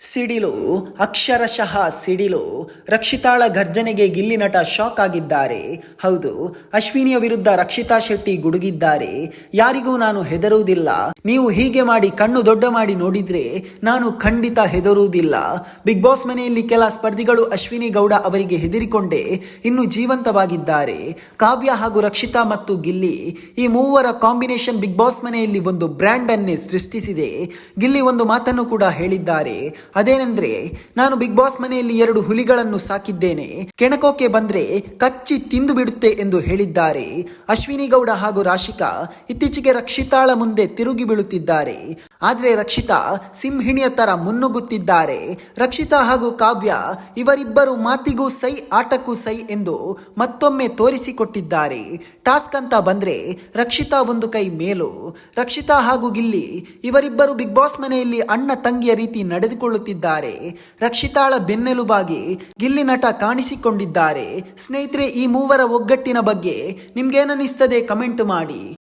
ಸಿಡಿಲು, ಅಕ್ಷರಶಃ ಸಿಡಿಲು. ರಕ್ಷಿತಾಳ ಗರ್ಜನೆಗೆ ಗಿಲ್ಲಿ ನಟ ಶಾಕ್ ಆಗಿದ್ದಾರೆ. ಹೌದು, ಅಶ್ವಿನಿಯ ವಿರುದ್ಧ ರಕ್ಷಿತಾ ಶೆಟ್ಟಿ ಗುಡುಗಿದ್ದಾರೆ. ಯಾರಿಗೂ ನಾನು ಹೆದರುವುದಿಲ್ಲ. ನೀವು ಹೀಗೆ ಮಾಡಿ ಕಣ್ಣು ದೊಡ್ಡ ಮಾಡಿ ನೋಡಿದ್ರೆ ನಾನು ಖಂಡಿತ ಹೆದರುವುದಿಲ್ಲ. ಬಿಗ್ ಬಾಸ್ ಮನೆಯಲ್ಲಿ ಕೆಲ ಸ್ಪರ್ಧಿಗಳು ಅಶ್ವಿನಿ ಗೌಡ ಅವರಿಗೆ ಹೆದರಿಕೊಂಡೇ ಇನ್ನು ಜೀವಂತವಾಗಿದ್ದಾರೆ. ಕಾವ್ಯ ಹಾಗೂ ರಕ್ಷಿತಾ ಮತ್ತು ಗಿಲ್ಲಿ ಈ ಮೂವರ ಕಾಂಬಿನೇಷನ್ ಬಿಗ್ ಬಾಸ್ ಮನೆಯಲ್ಲಿ ಒಂದು ಬ್ರ್ಯಾಂಡ್ ಅನ್ನೇ ಸೃಷ್ಟಿಸಿದೆ. ಗಿಲ್ಲಿ ಒಂದು ಮಾತನ್ನು ಕೂಡ ಹೇಳಿದ್ದಾರೆ. ಅದೇನೆಂದ್ರೆ, ನಾನು ಬಿಗ್ ಬಾಸ್ ಮನೆಯಲ್ಲಿ ಎರಡು ಹುಲಿಗಳನ್ನು ಸಾಕಿದ್ದೇನೆ. ಕೆಣಕೋಕೆ ಬಂದ್ರೆ ಕಚ್ಚಿ ತಿಂದು ಬಿಡುತ್ತೆ ಎಂದು ಹೇಳಿದ್ದಾರೆ. ಅಶ್ವಿನಿ ಗೌಡ ಹಾಗೂ ರಾಶಿಕಾ ಇತ್ತೀಚೆಗೆ ರಕ್ಷಿತಾಳ ಮುಂದೆ ತಿರುಗಿ ಬೀಳುತ್ತಿದ್ದಾರೆ. ಆದ್ರೆ ರಕ್ಷಿತಾ ಸಿಂಹಿಣಿಯ ತರ ಮುನ್ನುಗ್ಗುತ್ತಿದ್ದಾರೆ. ರಕ್ಷಿತಾ ಹಾಗೂ ಕಾವ್ಯ ಇವರಿಬ್ಬರು ಮಾತಿಗೂ ಸೈ, ಆಟಕ್ಕೂ ಸೈ ಎಂದು ಮತ್ತೊಮ್ಮೆ ತೋರಿಸಿಕೊಟ್ಟಿದ್ದಾರೆ. ಟಾಸ್ಕ್ ಅಂತ ಬಂದ್ರೆ ರಕ್ಷಿತಾ ಒಂದು ಕೈ ಮೇಲು. ರಕ್ಷಿತಾ ಹಾಗೂ ಗಿಲ್ಲಿ ಇವರಿಬ್ಬರು ಬಿಗ್ ಬಾಸ್ ಮನೆಯಲ್ಲಿ ಅಣ್ಣ ತಂಗಿಯ ರೀತಿ ನಡೆದುಕೊಳ್ಳುತ್ತಿದ್ದಾರೆ. ರಕ್ಷಿತಾಳ ಬೆನ್ನೆಲುಬಾಗಿ ಗಿಲ್ಲಿ ನಟ ಕಾಣಿಸಿಕೊಂಡಿದ್ದಾರೆ. ಸ್ನೇಹಿತರೆ, ಈ ಮೂವರ ಒಗ್ಗಟ್ಟಿನ ಬಗ್ಗೆ ನಿಮ್ಗೇನಿಸ್ತದೆ ಕಮೆಂಟ್ ಮಾಡಿ.